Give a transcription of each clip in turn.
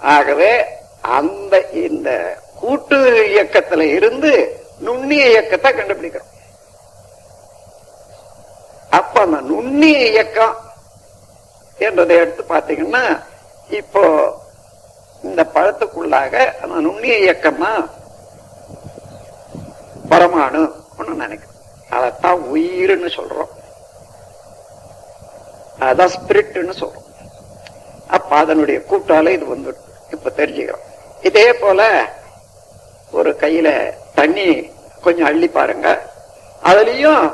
ஆகவே அந்த இந்த கூட்டு இயக்கத்துல இருந்து நுண்ணிய இயக்கத்தை கண்டுபிடிக்கிறோம் அப்ப அந்த நுண்ணிய இயக்கம் என்றதை எடுத்து பாத்தீங்கன்னா இப்போ இந்த பழத்துக்குள்ளாக அந்த நுண்ணிய இயக்கமா பரமானும் ஒண்ணு நினைக்கிறோம் அதைத்தான் உயிர்னு சொல்றோம். அதான் ஸ்பிரிட்னு சொல்றோம். அப்ப அதனுடைய கூட்டால இது வந்துடும். இப்ப தெரிஞ்சுக்கிறோம். இதே போல ஒரு கையில தண்ணி கொஞ்சம் அள்ளி பாருங்க. அதுலயும்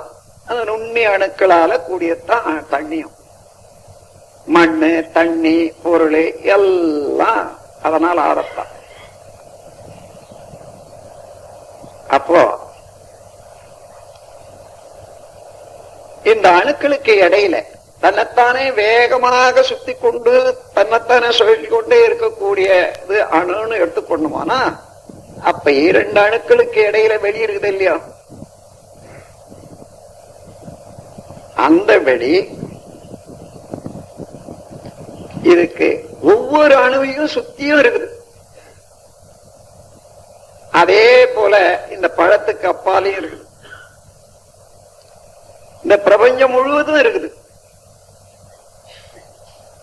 அந்த நுண்ணி அணுக்களால கூடியதான் தண்ணியும். மண்ணு தண்ணி பொருள் எல்லாம் அதனால் ஆதத்தான் அப்போ இந்த அணுக்களுக்கு இடையில தன்னைத்தானே வேகமாக சுத்தி கொண்டு தன்னைத்தானே சொல்லிக்கொண்டே இருக்கக்கூடிய இது அணுன்னு எடுத்துக்கொண்டுமானா அப்ப இரண்டு அணுக்களுக்கு இடையில வெளி இருக்குது இல்லையா? அந்த வெளி இதுக்கு ஒவ்வொரு அணுவையும் சுத்தியும் இருக்குது. அதே போல இந்த பழத்துக்கு அப்பாலையும் இருக்குது. இந்த பிரபஞ்சம் முழுவதும் இருக்குது.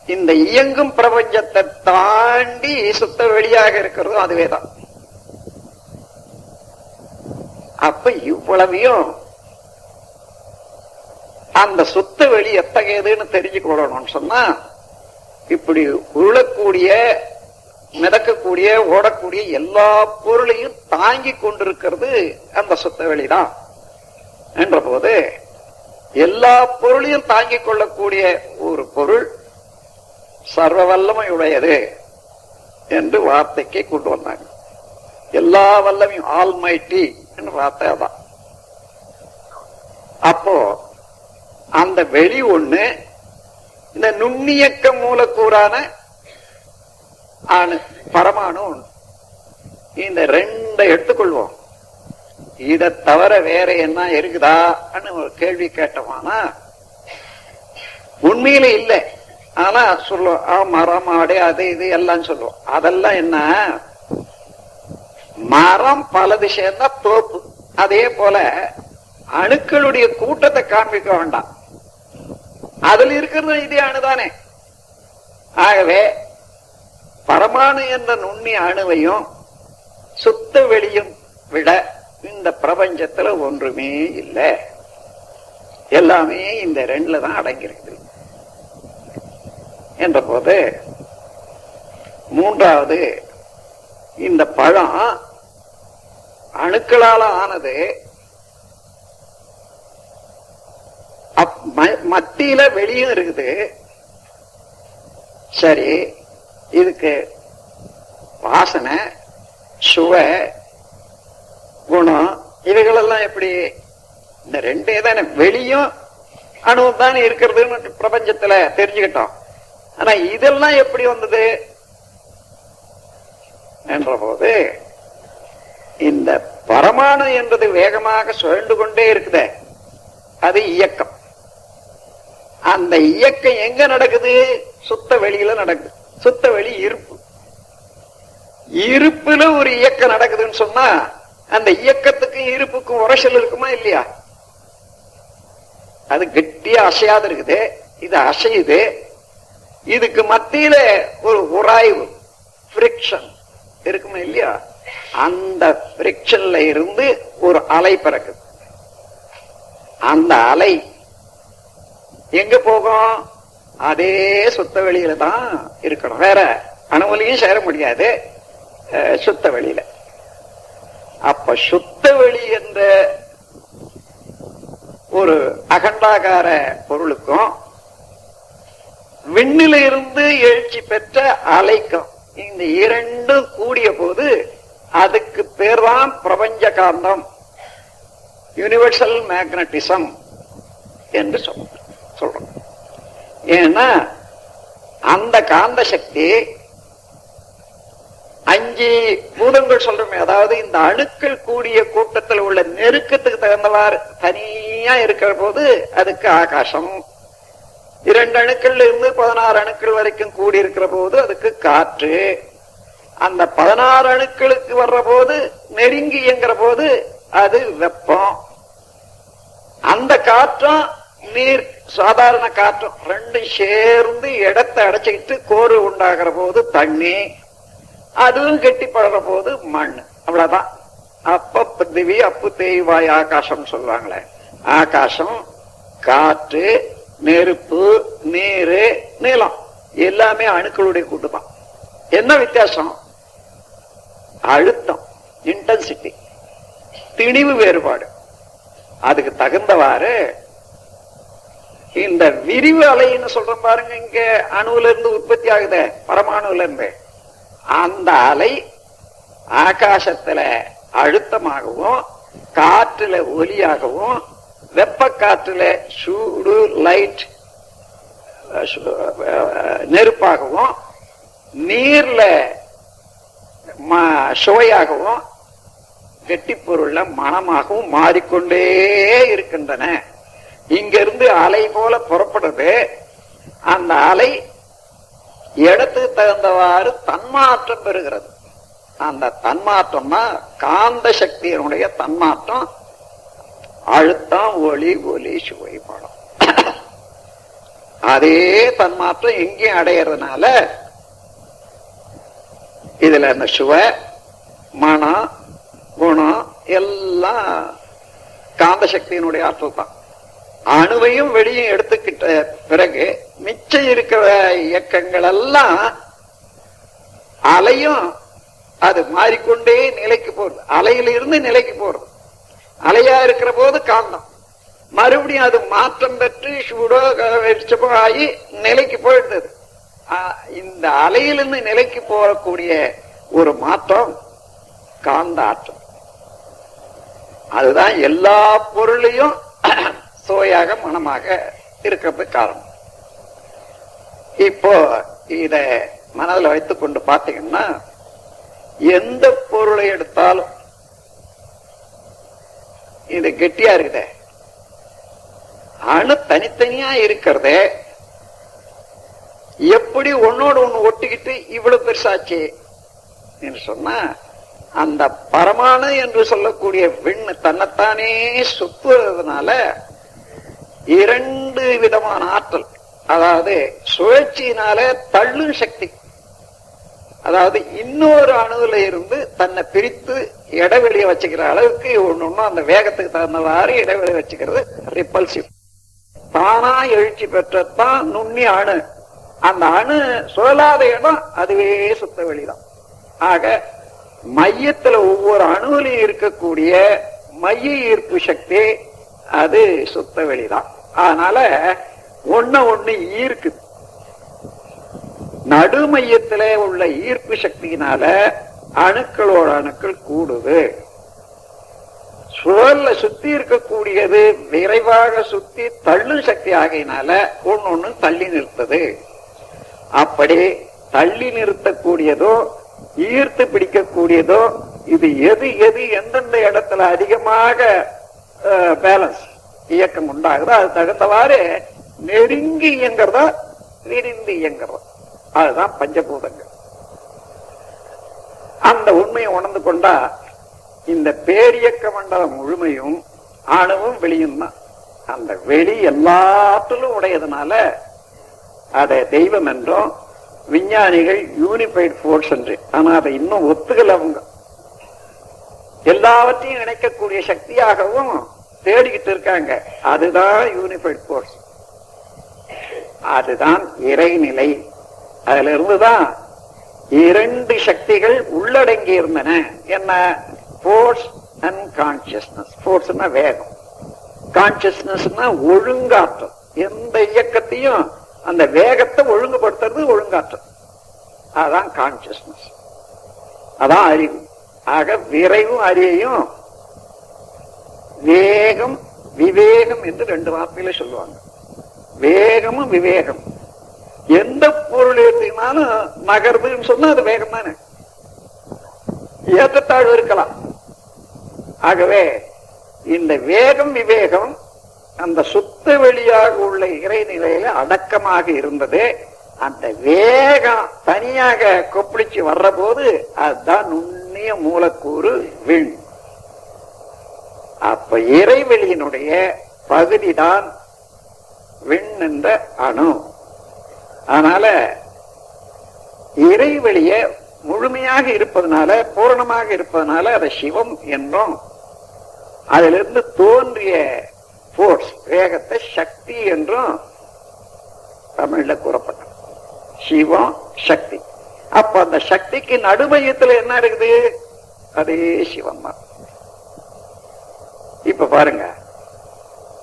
இந்த இயங்கும் பிரபஞ்சத்தை தாண்டி சுத்த வெளியாக இருக்கிறதும் அதுவேதான். அப்ப இவ்வளவையும் அந்த சுத்த வெளி எத்தகையதுன்னு தெரிஞ்சுக்கொள்ளணும்னு சொன்னா இப்படி உருளக்கூடிய மிதக்கக்கூடிய ஓடக்கூடிய எல்லா பொருளையும் தாங்கி கொண்டிருக்கிறது அந்த சுத்த வெளிதான். என்ற போது எல்லா பொருளையும் தாங்கிக் கொள்ளக்கூடிய ஒரு பொருள் சர்வ வல்லமையுடையது என்று வார்த்தைக்கு கொண்டு வந்தாங்க. எல்லா வல்லமையும் ஆல் மைட்டி என்ற வார்த்தை தான் அப்போ அந்த வெளி ஒண்ணு இந்த நுண்ணியக்க மூலக்கூறான அணு பரமாணு ஒண்ணு. இந்த ரெண்டை எடுத்துக்கொள்வோம். இதை தவிர வேற என்ன இருக்குதான்னு ஒரு கேள்வி கேட்டோமானா உண்மையில இல்லை. ஆனா சொல்லுவோம் மரம் ஆடு அது இது எல்லாம் சொல்லுவோம். அதெல்லாம் என்ன? மரம் பல சேர்ந்தா தோப்பு. அதே போல அணுக்களுடைய கூட்டத்தை காண்பிக்க வேண்டாம். அதுல இருக்கிறது இதே அணுதானே ஆகவே பரமாணு என்ற நுண்ணி அணுவையும் சுத்த வெளியும் விட இந்த பிரபஞ்சத்துல ஒன்றுமே இல்லை. எல்லாமே இந்த ரெண்டுல தான் அடங்கியிருக்குது என்ற போது மூன்றாவது இந்த பழம் அணுக்களால ஆனது மத்தியில வெளியும் இருக்குது. சரி இதுக்கு வாசனை சுவை குணம் இவைகளெல்லாம் எப்படி? இந்த ரெண்டே தானே வெளியும் அணுவும் தானே இருக்கிறதுன்னு பிரபஞ்சத்துல தெரிஞ்சுக்கிட்டோம். ஆனா இதெல்லாம் எப்படி வந்தது? என்ற போது இந்த பரமானு என்பது வேகமாக சுழண்டு கொண்டே இருக்குதே. அது இயக்கம். அந்த இயக்கம் எங்க நடக்குது? சுத்த வெளியில நடக்குது. சுத்த வெளி இருப்பு. இருப்புல ஒரு இயக்கம் நடக்குதுன்னு சொன்னா அந்த இயக்கத்துக்கும் இருப்புக்கும் உரசல் இருக்குமா இல்லையா? அது கெட்டியா அசையாது இருக்குது. இது அசையுது. இதுக்கு மத்தியில ஒரு உராய்வு ஃபிரிக்ஷன் இருக்குமா இல்லையா? அந்த பிரிக்ஷன்ல இருந்து ஒரு அலை பிறக்குது. அந்த அலை எங்க போகும்? அதே சுத்த வெளியில தான் இருக்கணும். வேற அணுவலையும் சேர முடியாது. அஹ், சுத்த வெளியில. அப்ப சுத்த வெளி என்ற ஒரு அகண்டாகார பொருளுக்கும் விண்ணில இருந்து எழுச்சி பெற்ற அலைக்கம். இந்த இரண்டும் கூடிய போது அதுக்கு பேர் தான் பிரபஞ்ச காந்தம் யூனிவர்சல் மேக்னட்டிசம் என்று சொல்றோம் சொல்றோம். ஏன்னா அந்த காந்த சக்தி அஞ்சு பூதங்கள் சொல்றோமே அதாவது இந்த அணுக்கள் கூடிய கூட்டத்தில் உள்ள நெருக்கத்துக்கு தகுந்தவாறு தனியா இருக்கிற போது அதுக்கு ஆகாசம் இரண்டு அணுக்கள்ல இருந்து பதினாறு அணுக்கள் வரைக்கும் கூடி இருக்கிற போது அதுக்கு காற்று. அந்த பதினாறு அணுக்களுக்கு வர்ற போது நெருங்கி இயங்குற போது அது வெப்பம். அந்த காற்றும் நீர் சாதாரண காற்றும் ரெண்டும் சேர்ந்து இடத்தை அடைச்சிக்கிட்டு கோரு உண்டாகிற போது தண்ணி அதுவும் கெட்டி படுற போது மண். அவ்வளவுதான். அப்ப பிருத்திவி அப்பு தேய்வாய் ஆகாசம் சொல்றாங்களே ஆகாசம் காற்று நெருப்பு நீரு நீளம். எல்லாமே அணுக்களுடைய கூட்டுதான் என்ன வித்தியாசம்? அழுத்தம் இன்டென்சிட்டி திணிவு வேறுபாடு. அதுக்கு தகுந்தவாறு இந்த விரிவு அலைன்னு சொல்ற பாருங்க இங்க அணுவுல இருந்து உற்பத்தி ஆகுதே பரமாணுல இருந்து அந்த அலை ஆகாசத்துல அழுத்தமாகவும் காற்றுல ஒலியாகவும் வெப்ப காற்றுல சூடு லைட் நெருப்பாகவும் நீர்ல ம- சுவையாகவும் வெட்டி பொருள்ல மனமாகவும் மாறிக்கொண்டே இருக்கின்றன. இங்கிருந்து அலை போல புறப்படுது. அந்த அலை இடத்துக்கு தகுந்தவாறு தன்மாற்றம் பெறுகிறது. அந்த தன்மாற்றம்னா காந்த சக்தியினுடைய தன்மாற்றம் அழுத்தம் ஒளி ஒலி சுவை படம் அதே தன்மாத்திரம் எங்கேயும் அடையறதுனால இதுல அந்த சுவை மனம் குணம் எல்லாம் காந்த சக்தியினுடைய ஆற்றல் தான். அணுவையும் வெளியும் எடுத்துக்கிட்ட பிறகு மிச்சம் இருக்கிற இயக்கங்கள் எல்லாம் அலையும் அது மாறிக்கொண்டே நிலைக்கு போறது அலையில இருந்து நிலைக்கு போறது அலையா இருக்கிற போது காந்தம். மறுபடியும் அது மாற்றம் பெற்று சூடோ வெளிச்சமோ ஆகி நிலைக்கு போயிருந்தது இந்த அலையிலிருந்து நிலைக்கு போகக்கூடிய ஒரு மாற்றம் காந்த ஆற்றம் அதுதான் எல்லா பொருளையும் சுவையாக மனமாக இருக்கிறது காரணம். இப்போ இத மனதில் வைத்துக் கொண்டு பார்த்தீங்கன்னா எந்த பொருளை எடுத்தாலும் இது கெட்டியா இருக்குத. அணு தனித்தனியா இருக்கிறத. எப்படி ஒன்னோடு ஒண்ணு ஒட்டிக்கிட்டு இவ்வளவு பெருசாச்சு? என்று சொன்னா அந்த பரமானு என்று சொல்லக்கூடிய விண்ணு தன்னைத்தானே சுத்துறதுனால இரண்டு விதமான ஆற்றல். அதாவது சுழற்சியினால தள்ளும் சக்தி. அதாவது இன்னொரு அணுவுல இருந்து தன்னை பிரித்து இடைவெளியை வச்சுக்கிற அளவுக்கு ஒண்ணு ஒண்ணு அந்த வேகத்துக்கு தகுந்தவாறு இடைவெளி வச்சுக்கிறது ரிப்பல்சிவ் தானா எழுச்சி பெற்றத்தான் நுண்ணி அணு. அந்த அணு சுழலாத இடம் அதுவே சுத்த வெளிதான். ஆக மையத்துல ஒவ்வொரு அணுவிலையும் இருக்கக்கூடிய மைய ஈர்ப்பு சக்தி அது சுத்த வெளிதான். அதனால ஒண்ணு ஒண்ணு ஈர்க்குது. நடுமையத்திலே உள்ள ஈர்ப்பு சக்தியினால அணுக்களோட அணுக்கள் கூடுது. சுழல்ல சுத்தி இருக்கக்கூடியது விரைவாக சுத்தி தள்ளும் சக்தி ஆகையினால ஒண்ணு ஒண்ணு தள்ளி நிறுத்தது. அப்படி தள்ளி நிறுத்தக்கூடியதோ ஈர்த்து பிடிக்கக்கூடியதோ இது எது எது எந்தெந்த இடத்துல அதிகமாக பேலன்ஸ் இயக்கம் உண்டாகுதோ அது தகுந்தவாறு நெருங்கி இயங்குறதா விரிந்து இயங்குறதா. அதுதான் பஞ்சபூதங்கள். அந்த உண்மையை உணர்ந்து கொண்டா இந்த பேரியக்க மண்டலம் முழுமையும் அணுவும் வெளியும் தான். அந்த வெளி எல்லாத்திலும் உடையதுனால அதை தெய்வம் என்றும் விஞ்ஞானிகள் யூனிஃபைட் ஃபோர்ஸ் என்று. ஆனா அதை இன்னும் ஒத்துக்கல அவங்க. எல்லாவற்றையும் இணைக்கக்கூடிய சக்தியாகவும் தேடிக்கிட்டு இருக்காங்க. அதுதான் யூனிஃபைட் ஃபோர்ஸ் அதுதான் இறைநிலை. அதுல இருந்துதான் இரண்டு சக்திகள் உள்ளடங்கி இருந்தன என்ன ஃபோர்ஸ் அண்ட் கான்சியஸ்னஸ் ஃபோர்ஸ்னா வேகம். கான்சியஸ்னஸ்னா ஒழுங்காற்றம். எந்த இயக்கத்தையும் அந்த வேகத்தை ஒழுங்குபடுத்துறது ஒழுங்காற்றம். அதான் கான்சியஸ்னஸ் அதான் அறிவு. ஆக விரைவும் அறியையும் வேகம் விவேகம் என்று ரெண்டு வார்த்தையில சொல்லுவாங்க. வேகமும் விவேகம் எந்த பொருள் ஏற்றினாலும் நகருதுன்னு சொன்னா அது வேகம் தானே ஏற்றத்தாழ்வு இருக்கலாம். ஆகவே இந்த வேகம் விவேகம் அந்த சுத்த வெளியாக உள்ள இறைநிலையில அடக்கமாக இருந்தது. அந்த வேகம் தனியாக கொப்பளிச்சு வர்ற போது அதுதான் நுண்ணிய மூலக்கூறு விண் அப்ப இறைவெளியினுடைய பகுதிதான் விண் என்ற அணு. அதனால இறைவெளிய முழுமையாக இருப்பதனால பூரணமாக இருப்பதனால அதை சிவம் என்றும். அதிலிருந்து தோன்றிய போர்ஸ் வேகத்தை சக்தி என்றும் தமிழ்ல கூறப்பட்டது. சிவம் சக்தி. அப்ப அந்த சக்திக்கு நடுமையத்துல என்ன இருக்குது? அதே சிவம் இப்ப பாருங்க.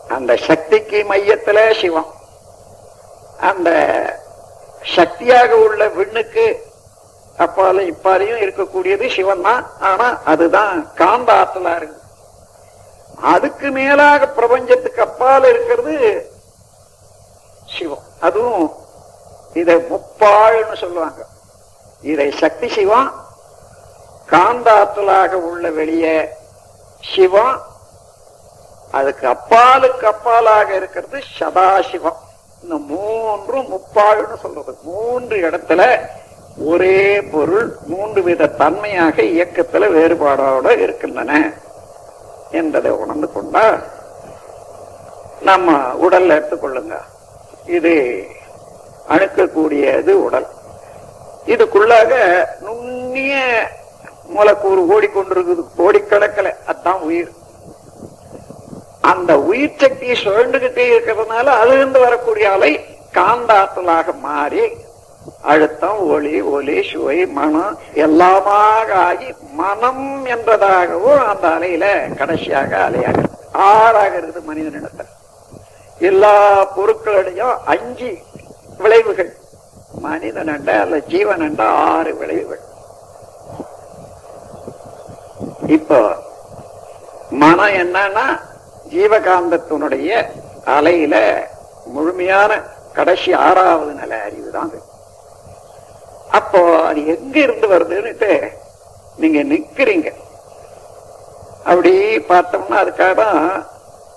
அந்த சக்திக்கு மையத்துல சிவம். அந்த சக்தியாக உள்ள விண்ணுக்கு அப்பாலும் இப்பாலையும் இருக்கக்கூடியது சிவன் தான் ஆனா அதுதான் காந்த ஆற்றலா இருக்கு அதுக்கு மேலாக பிரபஞ்சத்துக்கு அப்பால் இருக்கிறது சிவம். அதுவும் இதை முப்பாள்னு சொல்லுவாங்க. இதை சக்தி சிவம் காந்தாற்றலாக உள்ள வெளியே சிவம் அதுக்கு அப்பாலுக்கு அப்பாலாக இருக்கிறது சதாசிவம். இந்த மூன்றும் முப்பாழ்னு சொல்றது. மூன்று இடத்துல ஒரே பொருள் மூன்று வித தன்மையாக இயக்கத்துல வேறுபாடோட இருக்கின்றன என்பதை உணர்ந்து கொண்டா நம்ம உடல்ல எடுத்துக்கொள்ளுங்க. இது அணுக்கக்கூடியது உடல். இதுக்குள்ளாக நுண்ணிய மூலக்கூறு ஓடிக்கொண்டிருக்குது. கோடிக்கணக்கில். அதான் உயிர். அந்த உயிர் சக்தி சுழண்டுகிட்டே இருக்கிறதுனால அதிலிருந்து வரக்கூடிய அலை காந்தாற்றலாக மாறி அழுத்தம் ஒளி ஒலி சுவை மனம் எல்லாமாக ஆகி மனம் என்றதாகவும் அந்த அலையில கடைசியாக அலையாக ஆறாக இருக்குது மனிதனிடத்தில். எல்லா பொருட்களிடையும் அஞ்சு விளைவுகள். மனிதன் என்ற அல்ல ஜீவன் என்ற ஆறு விளைவுகள். இப்போ மனம் என்னன்னா ஜீவகாந்தத்தினுடைய அலையில முழுமையான கடைசி ஆறாவது நிலை அறிவு தான் அது. அப்போ அது எங்க இருந்து வருதுன்னுட்டு நீங்க நிக்கிறீங்க. அப்படி பார்த்தோம்னா அதுக்காக தான்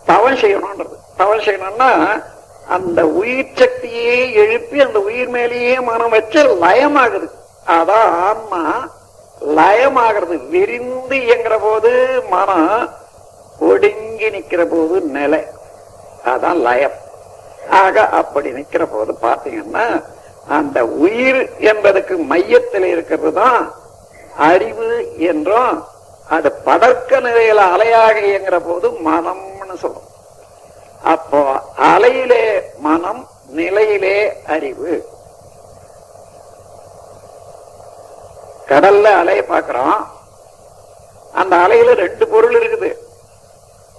தவம் செய்யணும்ன்றது. தவம் செய்யணும்னா அந்த உயிர் சக்தியே எழுப்பி அந்த உயிர் மேலேயே மனம் வச்சு லயமாகுது. அதான் ஆன்மா லயமாகிறது. விரிந்து இயங்குற போது மனம் ஒடுங்கி நிக்கிற போது நிலை. அதான் லயம். ஆக அப்படி நிக்கிற போது பாத்தீங்கன்னா அந்த உயிர் என்பதுக்கு மையத்தில் இருக்கிறது தான் அறிவு என்றும் அது படர்க்க நிலையில அலையாக இயங்குற போது மனம்னு சொல்லும் அப்போ அலையிலே மனம் நிலையிலே அறிவு. கடல்ல அலைய பார்க்கிறோம். அந்த அலையில ரெண்டு பொருள் இருக்குது.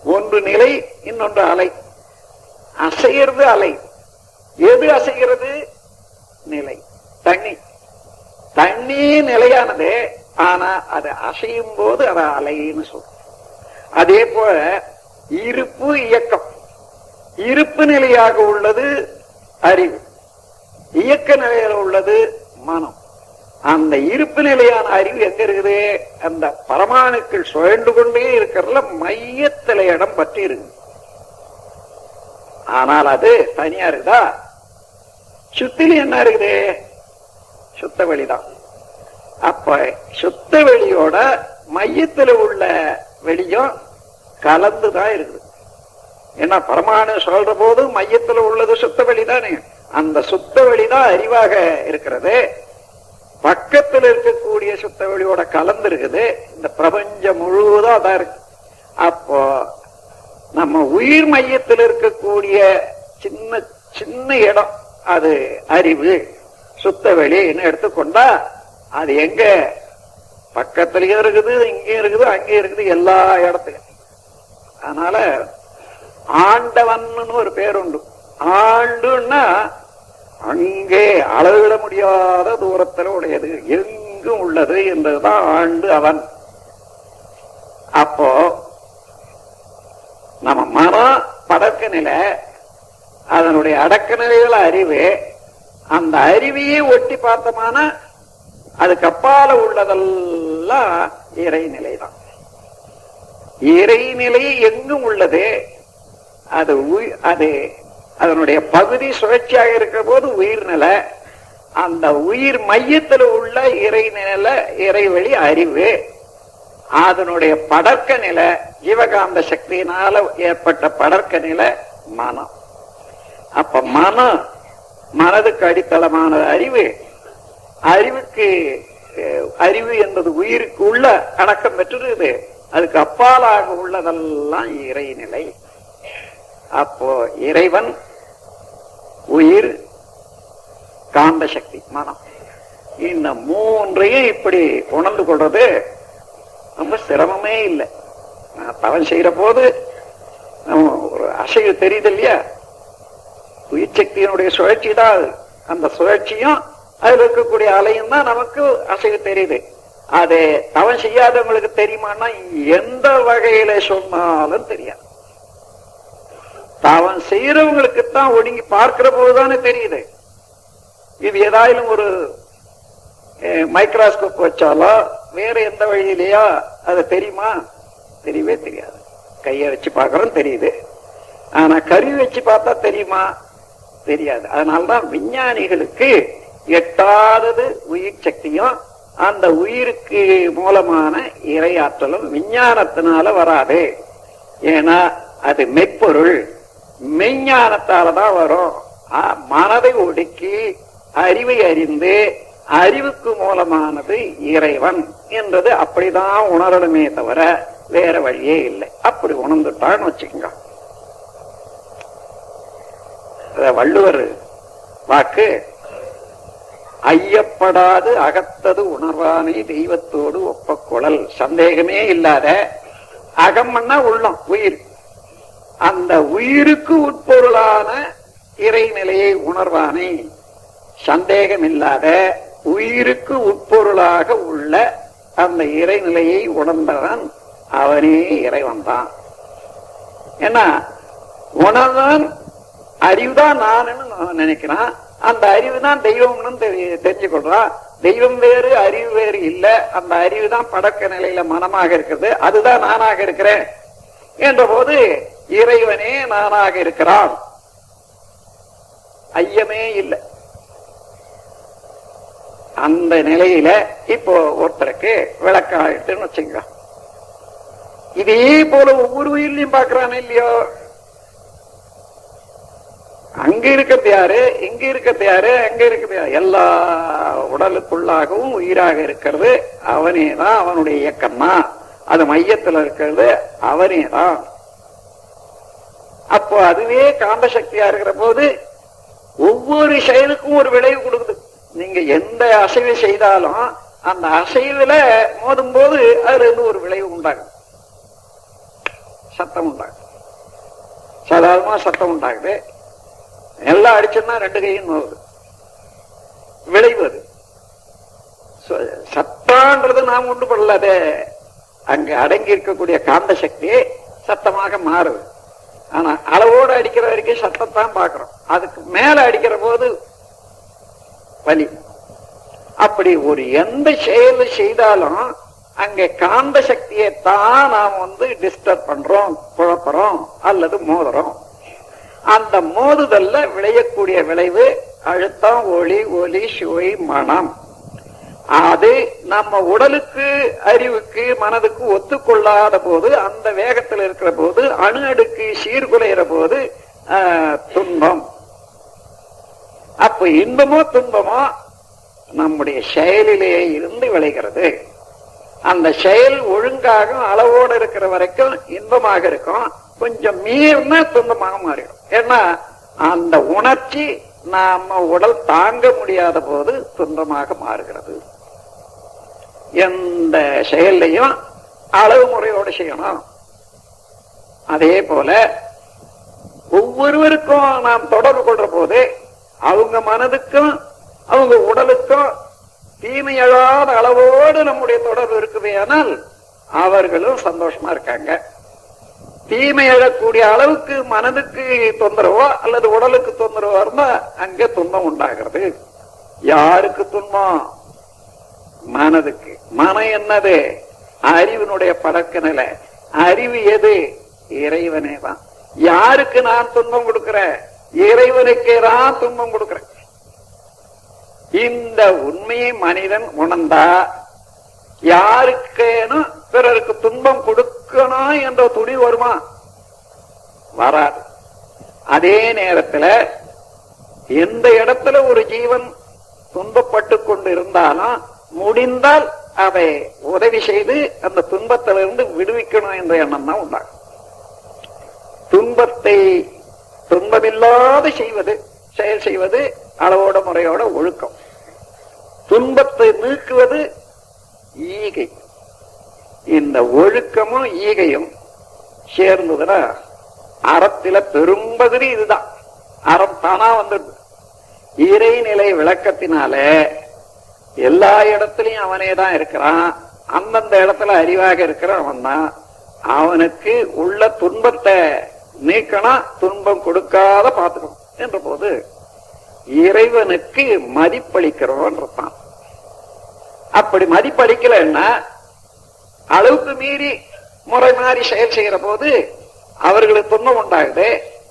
ஒன்று நிலை இன்னொன்று அலை. அசைகிறது அலை. எது அசைகிறது? நிலை. தண்ணி. தண்ணி நிலையானது ஆனா அது அசையும் போது அது அலைன்னு சொல்றோம். அதே போல இருப்பு இயக்கம். இருப்பு நிலையாக உள்ளது அறிவு. இயக்க நிலையில உள்ளது மனம். அந்த இருப்பு நிலையான அறிவு எங்க இருக்குது? அந்த பரமாணுக்கள் சுழண்டு கொண்டே இருக்கிறதுல மையத்தில இடம் பற்றி இருக்கு ஆனால் அது தனியா இருக்குதா? சுத்தில என்ன இருக்குது? சுத்த வெளிதான். அப்ப சுத்த வெளியோட மையத்துல உள்ள வெளியும் கலந்துதான் இருக்குது. ஏன்னா பரமாணு சொல்ற போது மையத்துல உள்ளது சுத்த வெளிதானே? அந்த சுத்த வெளிதான் அறிவாக இருக்கிறது. பக்கத்தில் இருக்கக்கூடிய சுத்த வெளியோட கலந்துருக்குது. இந்த பிரபஞ்சம் முழுவதும் அதான் இருக்கு. அப்போ நம்ம உயிர் மையத்தில் இருக்கக்கூடிய சின்ன சின்ன இடம். அது அறிவு. சுத்த வெளின்னு எடுத்துக்கொண்டா அது எங்க? பக்கத்துலயும் இருக்குது இங்கேயும் இருக்குது அங்கேயும் இருக்குது எல்லா இடத்துலயும் அதனால ஆண்டவன் ஒரு பேர் உண்டு. ஆண்டுன்னா அங்கே அளவிட முடியாத தூரத்தில் உடையது. எங்கும் உள்ளது என்றுதான் ஆண்டு அவன். அப்போ நம்ம மனம் படக்க நிலை அதனுடைய அடக்க நிலையில அறிவு அந்த அறிவையே ஒட்டி பார்த்தமான அதுக்கு அப்பால உள்ளதெல்லாம் இறைநிலை தான் இறைநிலை எங்கும் உள்ளது அது அது அதனுடைய பகுதி சுழற்சியாக இருக்கிற போது உயிர் நிலை அந்த உயிர் மையத்தில் உள்ள இறை நில இறைவழி அறிவு அதனுடைய படர்க்க நிலை ஜீவகாந்த சக்தியினால ஏற்பட்ட படர்க்க நிலை மனம். அப்ப மனம் மனதுக்கு அடித்தளமான அறிவு அறிவுக்கு அறிவு என்பது உயிருக்கு உள்ள அடக்கம் பெற்றிருக்குது. அதுக்கு அப்பாலாக உள்ளதெல்லாம் இறைநிலை. அப்போ இறைவன் உயிர் காந்த சக்தி மனம். இந்த மூன்றையும் இப்படி உணர்ந்து கொள்றது ரொம்ப சிரமமே இல்லை. நான் தவம் செய்யற போது நம்ம ஒரு அசைவு தெரியுது இல்லையா? உயிர் சக்தியினுடைய சுழற்சி தான் அந்த சுழற்சியும் அதுல இருக்கக்கூடிய அலையும் தான் நமக்கு அசைவு தெரியுது. அது தவம் செய்யாதவங்களுக்கு தெரியுமான்னா எந்த வகையில சொன்னாலும் தெரியாது. தவம் செய்யறவங்களுக்குத்தான் ஒடுங்கி பார்க்கிற போதுதானே தெரியுது. இது ஏதாயிலும் ஒரு மைக்ரோஸ்கோப் வச்சாலோ வேற எந்த வழியிலையா அது தெரியுமா? தெரியவே தெரியாது. கையை வச்சு பார்க்கறோம் தெரியுது. ஆனா கருவி வச்சு பார்த்தா தெரியுமா? தெரியாது. அதனால்தான் விஞ்ஞானிகளுக்கு எட்டாதது உயிர் சக்தியும் அந்த உயிருக்கு மூலமான இறையாற்றலும் விஞ்ஞானத்தினால வராது. ஏன்னா அது மெய்ப்பொருள். மெய்ஞானத்தால தான் வரும் மனதை ஒடுக்கி அறிவை அறிந்து அறிவுக்கு மூலமானது இறைவன் என்றது அப்படிதான் உணரணுமே தவிர வேற வழியே இல்லை. அப்படி உணர்ந்துட்டான்னு வச்சுக்கோங்க. வள்ளுவர் வாக்கு ஐயப்படாது அகத்தது உணர்வானே தெய்வத்தோடு ஒப்ப குழல் சந்தேகமே இல்லாத அகம்னா உள்ளம் உயிர். அந்த உயிருக்கு உட்பொருளான இறைநிலையை உணர்வானே. சந்தேகம் இல்லாத உயிருக்கு உட்பொருளாக உள்ள அந்த இறைநிலையை உணர்ந்தவன் அவனே இறைவன் தான். ஏன்னா உணர்ந்தவன் அறிவுதான் நான் நினைக்கிறான். அந்த அறிவு தான் தெய்வம்னு தெரி- தெரிஞ்சு கொள்றான் தெய்வம் வேறு அறிவு வேறு இல்ல. அந்த அறிவு தான் படக்க நிலையில மனமாக இருக்கிறது அதுதான் நானாக இருக்கிறேன். என்ற போது இறைவனே நானாக இருக்கிறான். ஐயமே இல்லை. அந்த நிலையில இப்போ ஒருத்தருக்கு விளக்காயிட்டுன்னு வச்சுங்க இதே போல ஒவ்வொரு உயிரிலையும் பாக்குறானே இல்லையோ? அங்க இருக்கிறது யாரு? இங்க இருக்கிறது யாரு? அங்க இருக்கிறது யாரு? எல்லா உடலுக்குள்ளாகவும் உயிராக இருக்கிறது. அவனே தான் அவனுடைய இயக்கம் தான் அது மையத்துல இருக்கிறது. அவனே தான் அப்போ அதுவே காந்த சக்தியா இருக்கிற போது ஒவ்வொரு செயலுக்கும் ஒரு விளைவு கொடுக்குது. நீங்க எந்த அசைவு செய்தாலும் அந்த அசைவுல மோதும் போது அதுல இருந்து ஒரு விளைவு உண்டாகும். சத்தம் உண்டாகும் சாதாரணமா சத்தம் உண்டாகுது. எல்லாம் அடிச்சோம்னா ரெண்டு கையும் நோவுது. விளைவு அது. சத்தான்றது நாம் உண்டு பண்ணல அங்க அடங்கி இருக்கக்கூடிய காந்த சக்தி சத்தமாக மாறுது. ஆனா அளவோடு அடிக்கிற வரைக்கும் சத்தத்தான் பார்க்கிறோம். அதுக்கு மேல அடிக்கிற போது வலி. அப்படி ஒரு எந்த செயல் செய்தாலும் அங்க காந்த சக்தியை தான் நாம் வந்து டிஸ்டர்ப் பண்றோம் குழப்பறோம் அல்லது மோதுறோம். அந்த மோதுதல்ல விளையக்கூடிய விளைவு அழுத்தம் ஒளி ஒலி சுவை மனம். அது நம்ம உடலுக்கு அறிவுக்கு மனதுக்கு ஒத்துக்கொள்ளாத போது அந்த வேகத்தில் இருக்கிற போது அணு அடுக்கு சீர்குலைகிற போது ஆஹ், துன்பம். அப்ப இன்பமோ துன்பமோ நம்முடைய செயலிலேயே இருந்து விளைகிறது. அந்த செயல் ஒழுங்காக அளவோடு இருக்கிற வரைக்கும் இன்பமாக இருக்கும். கொஞ்சம் மீறினா துன்பமாக மாறிடும். ஏன்னா அந்த உணர்ச்சி நாம உடல் தாங்க முடியாத போது துன்பமாக மாறுகிறது. எந்த செயல்லையும் அளவு முறையோடு செய்யணும். அதே போல ஒவ்வொருவருக்கும் நாம் தொடர்பு கொள்ற போது அவங்க மனதுக்கும் அவங்க உடலுக்கும் தீமை எழாத அளவோடு நம்முடைய தொடர்பு இருக்குமே ஆனால் அவர்களும் சந்தோஷமா இருக்காங்க. தீமை எழக்கூடிய அளவுக்கு மனதுக்கு தொந்தரவோ அல்லது உடலுக்கு தொந்தரவோ இருந்தா அங்க துன்பம் உண்டாகிறது. யாருக்கு துன்பம்? மனதுக்கு. மனம் என்னது? அறிவினுடைய பழக்க நிலை அறிவு எது? இறைவனே தான் யாருக்கு நான் துன்பம் கொடுக்கிறேன் இறைவனுக்கே தான் துன்பம் கொடுக்கிறேன். இந்த உண்மையை மனிதன் உணர்ந்தா யாருக்கேனும் பிறருக்கு துன்பம் கொடுக்கணும் என்ற துணி வருமா? வராது. அதே நேரத்துல எந்த இடத்துல ஒரு ஜீவன் துன்பப்பட்டு கொண்டு இருந்தாலும் முடிந்தால் அதை உதவி செய்து அந்த துன்பத்திலிருந்து விடுவிக்கணும் என்ற எண்ணம் தான் உண்டாகும். துன்பத்தை துன்பமில்லாது செய்வது செயல் செய்வது அளவோட முறையோட ஒழுக்கம். துன்பத்தை நீக்குவது ஈகை. இந்த ஒழுக்கமும் ஈகையும் சேர்ந்ததுன்னா அறத்தில பெரும்பகுதி இதுதான். அறம் தானா வந்துடுது. இறைநிலை விளக்கத்தினால எல்லா இடத்துலயும் அவனே தான் இருக்கிறான். அந்தந்த இடத்துல அறிவாக இருக்கிறவன் தான். அவனுக்கு உள்ள துன்பத்தை நீக்கணும் துன்பம் கொடுக்காத பார்த்துக்கணும் என்ற போது இறைவனுக்கு மதிப்பளிக்கிறோன்றதான் அப்படி மதிப்பளிக்கலன்னா அளவுக்கு மீறி முறை மாறி செயல் செய்யற போது அவர்களுக்கு துன்பம் உண்டாகுது.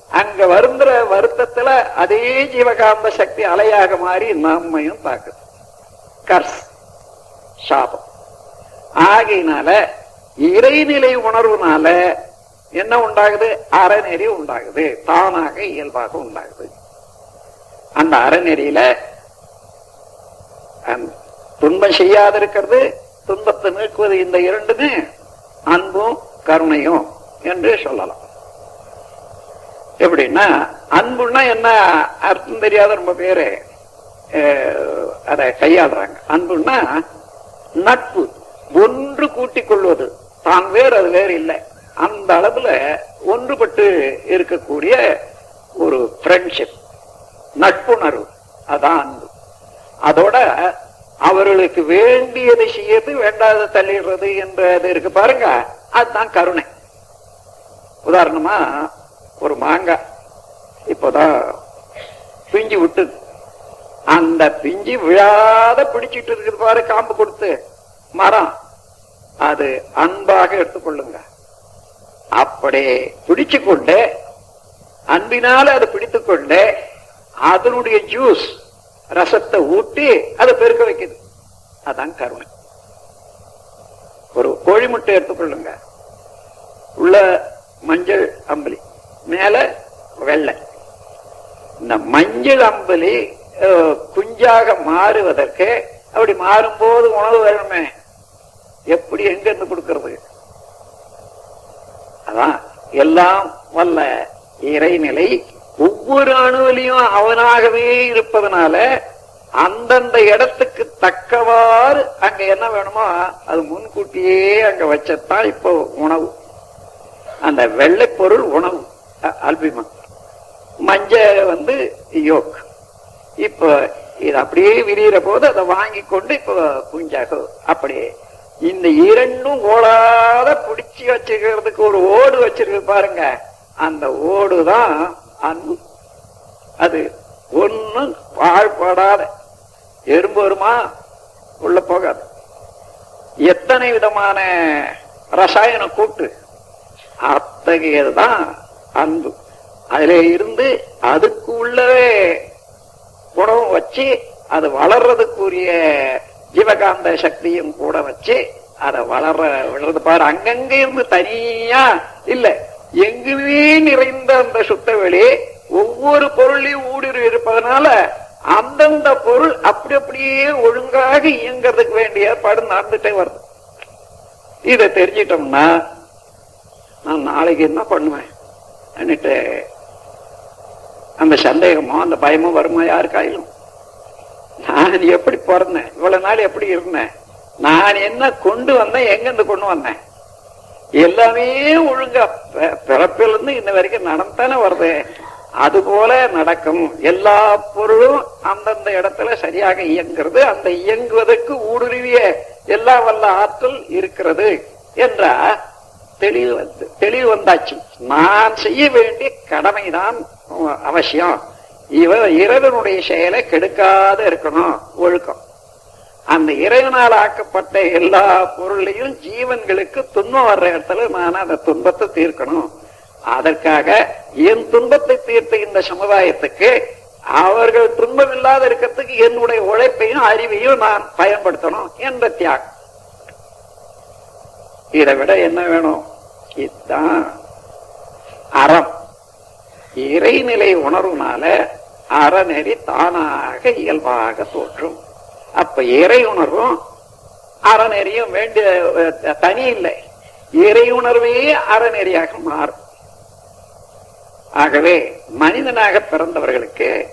அங்க வருந்துற வருத்தத்துல அதே ஜீவகாந்த சக்தி அலையாக மாறி நம்மையும் தாக்குது. கர்ஸ் சாபம். ஆகையினால இறைநிலை உணர்வுனால என்ன உண்டாகுது? அறநெறி உண்டாகுது. தானாக இயல்பாக உண்டாகுது. அந்த அறநெறியில துன்பம் செய்யாதிருக்கிறது துன்பத்தை நீக்குவது இந்த இரண்டுமே அன்பும் கருணையும் என்று சொல்லலாம். எப்படின்னா அன்புன்னா என்ன? அர்த்தம் தெரியாத ரொம்ப பேரு. அதை கையாளுறாங்க. அன்புன்னா நட்பு. ஒன்று கூட்டிக் கொள்வது தான் வேறு அது வேறு இல்லை. அந்த அளவுல ஒன்றுபட்டு இருக்கக்கூடிய ஒரு ஃப்ரெண்ட்ஷிப் நட்புணர்வு. அதான் அன்பு. அதோட அவர்களுக்கு வேண்டியதை செய்யறது வேண்டாத தள்ளிடுறது என்றது இருக்கு பாருங்க. அதுதான் கருணை. உதாரணமா ஒரு மாங்காய் இப்போதான் பிஞ்சு விட்டுது. அந்த பிஞ்சு விழாத பிடிச்சிட்டு இருக்குது பாரு காம்பு கொடுத்து. மரம். அது அன்பாக எடுத்துக்கொள்ளுங்க. அப்படி பிடிச்சு கொண்டு அன்பினால அதை பிடித்துக் கொண்டு அதனுடைய ஜூஸ் ரசத்தை ஊட்டி அதை பெருக்க வைக்குது. அதான் கருணை. ஒரு கோழி முட்டை எடுத்துக்கொள்ளுங்க. உள்ள மஞ்சள் அம்பலி மேல வெள்ளை. இந்த மஞ்சள் அம்பலி குஞ்சாக மாறுவதற்கு அப்படி மாறும்போது உணவு வேணுமே. எப்படி எங்க இருந்து கொடுக்கிறது? அதான் எல்லாம் வல்ல இறைநிலை ஒவ்வொரு அணுவிலையும் அவனாகவே இருப்பதனால அந்தந்த இடத்துக்கு தக்கவாறு அங்க என்ன வேணுமோ அது முன்கூட்டியே அங்க வச்சத்தான் இப்போ உணவு. அந்த வெள்ளை பொருள் உணவு அ- அல்பிமா மஞ்ச வந்து யோக். இப்போ இது அப்படியே விரிகிற போது அதை வாங்கி கொண்டு இப்போ குஞ்சாகு அப்படியே இந்த இரண்டும் ஓடாத பிடிச்சி வச்சிருக்கிறதுக்கு ஒரு ஓடு வச்சிருக்கு பாருங்க. அந்த ஓடுதான் அன்பு. அது ஒன்னும் வாழ்படாத எறும்பு வருமா? உள்ள போகாது. எத்தனை விதமான ரசாயன கூட்டு? அத்தகையதுதான் அன்பு. அதுல இருந்து அதுக்கு உள்ளவே கூடவும் வச்சு அது வளர்றதுக்குரிய ஜீவகாந்த சக்தியும் கூட வச்சு அதை வளர விழுறது பாரு. அங்கங்க இருந்து தனியா இல்ல எங்குமே நிறைந்த அந்த சுத்தவெளி ஒவ்வொரு பொருளையும் ஊடுருவி இருப்பதனால அந்தந்த பொருள் அப்படி அப்படியே ஒழுங்காக இயங்கிறதுக்கு வேண்டிய ஏற்பாடு நடந்துட்டே வருது. இதை தெரிஞ்சிட்டோம்னா நான் நாளைக்கு என்ன பண்ணுவேன்? அந்த சந்தேகமோ அந்த பயமோ வருமா யாருக்காயிலும்? நான் எப்படி பிறந்தேன்? இவ்வளவு நாள் எப்படி இருந்தேன்? நான் என்ன கொண்டு வந்தேன்? எங்க இருந்து கொண்டு வந்தேன்? எல்லாமே ஒழுங்கா பிறப்பிலிருந்து இன்ன வரைக்கும் நடந்தானே வருது. அது போல நடக்கும். எல்லா பொருளும் அந்தந்த இடத்துல சரியாக இயங்குறது அந்த இயங்குவதற்கு ஊடுருவிய எல்லா வல்ல ஆற்றல் இருக்கிறது என்ற தெளிவு வந்து தெளிவு வந்தாச்சு. நான் செய்ய வேண்டிய கடமைதான் அவசியம். இவ இறைவனுடைய செயலை கெடுக்காத இருக்கணும் ஒழுக்கம். அந்த இறைவனால் ஆக்கப்பட்ட எல்லா பொருளையும் ஜீவன்களுக்கு துன்பம் வர்ற இடத்துல நான் அந்த துன்பத்தை தீர்க்கணும். அதற்காக என் துன்பத்தை தீர்த்த இந்த சமுதாயத்துக்கு அவர்கள் துன்பம் இல்லாத இருக்கிறதுக்கு என்னுடைய உழைப்பையும் அறிவையும் நான் பயன்படுத்தணும் என்ற தியாகம். இதை விட என்ன வேணும்? இதுதான் அறம். இறைநிலை உணர்வுனால அறநெறி தானாக இயல்பாக தோற்றும் அப்ப இறை உணர்வும் அறநெறியும் வேண்டிய தனி இல்லை. இறை உணர்வே அறநெறியாக மாறும். ஆகவே மனிதனாக பிறந்தவர்களுக்கு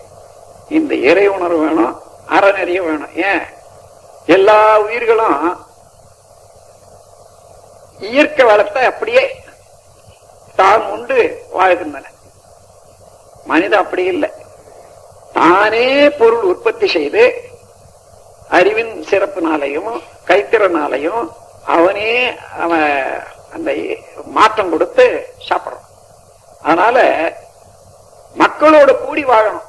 இந்த இறை உணர்வு வேணும் அறநெறியும் வேணும். ஏன்? எல்லா உயிர்களும் இயற்கை வளத்தை அப்படியே தான் உண்டு வாழ்கின்றன. மனித அப்படி இல்லை. தானே பொருள் உற்பத்தி செய்து அறிவின் சிறப்பினாலையும் கைத்திறனாலையும் அவனே அவன் அந்த மாற்றம் கொடுத்து சாப்பிடுறான். அதனால மக்களோட கூடி வாழணும்.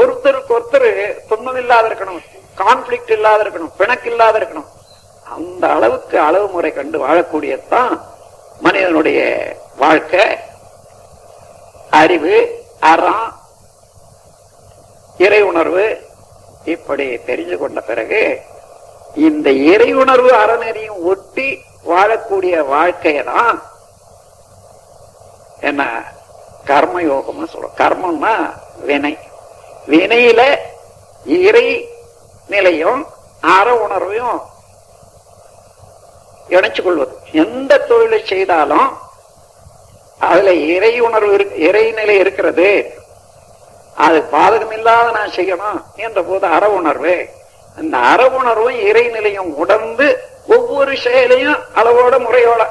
ஒருத்தருக்கு ஒருத்தர் துன்பம் இல்லாத இருக்கணும் கான்ஃபிளிக்ட் இல்லாத இருக்கணும் பிணக்கு இல்லாத இருக்கணும். அந்த அளவுக்கு அளவு முறை கண்டு வாழக்கூடியதுதான் மனிதனுடைய வாழ்க்கை அறிவு அறம் இறை உணர்வு இப்படி தெரிஞ்சு கொண்ட பிறகு இந்த இறை உணர்வு அறநெறியும் ஒட்டி வாழக்கூடிய வாழ்க்கையை தான் என்ன கர்மயோகம்னு சொல்றோம். கர்மம்னா வினை. வினையில இறை நிலையும் அற உணர்வையும் இணைச்சு கொள்வது எந்த தொழிலை செய்தாலும் அதுல இறை உணர்வு இறைநிலை இருக்கிறது. அது பாதகம் இல்லாத நான் செய்யணும் என்ற போது அற உணர்வு. அந்த அற உணர்வும் இறைநிலையும் உடந்து ஒவ்வொரு செயலையும் அளவோட முறையோட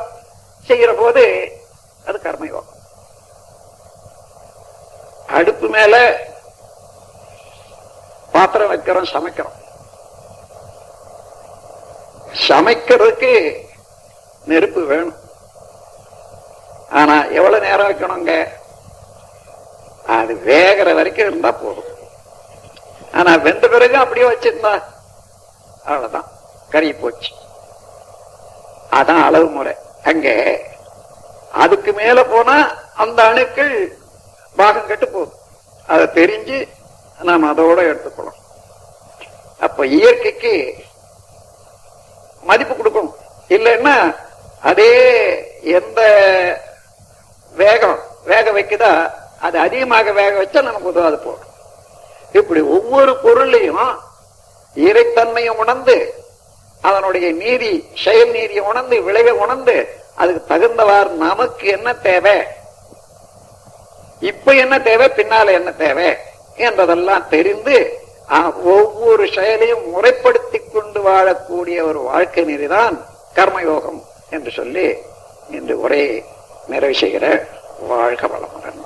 செய்யற போது அது கர்மயோகம். அடுப்பு மேல பாத்திரம் வைக்கிறோம் சமைக்கிறோம். சமைக்கிறதுக்கு நெருப்பு வேணும். ஆனா எவ்வளவு நேரம் வைக்கணுங்க? அது வேகிற வரைக்கும் இருந்தா போதும். ஆனா வெந்த பிறகு அப்படியே வச்சிருந்தா அவ்வளவுதான். கறி போச்சு. அதான் அளவு முறை. அங்க அதுக்கு மேல போனா அந்த அணுக்கள் பாகம் கெட்டு போகுது அதை தெரிஞ்சு நாம் அதோட எடுத்துக்கணும் அப்ப இயற்கைக்கு மதிப்பு கொடுக்கணும். இல்லைன்னா அதே எந்த வேகம் வேக வைக்குதா? அது அதிகமாக வேக வச்சா நமக்கு உதவாது போகும் இப்படி ஒவ்வொரு பொருளையும் இறைத்தன்மையை உணர்ந்து அதனுடைய நீதி செயல் நீதியை உணர்ந்து விளைவை உணர்ந்து அதுக்கு தகுந்தவாறு நமக்கு என்ன தேவை? இப்ப என்ன தேவை? பின்னால என்ன தேவை? என்பதெல்லாம் தெரிந்து ஒவ்வொரு செயலையும் முறைப்படுத்தி கொண்டு வாழக்கூடிய ஒரு வாழ்க்கை நெறிதான் கர்மயோகம் என்று சொல்லி இன்று ஒரே நிறைவு செய்கிற வாழ்க வளமுடன்.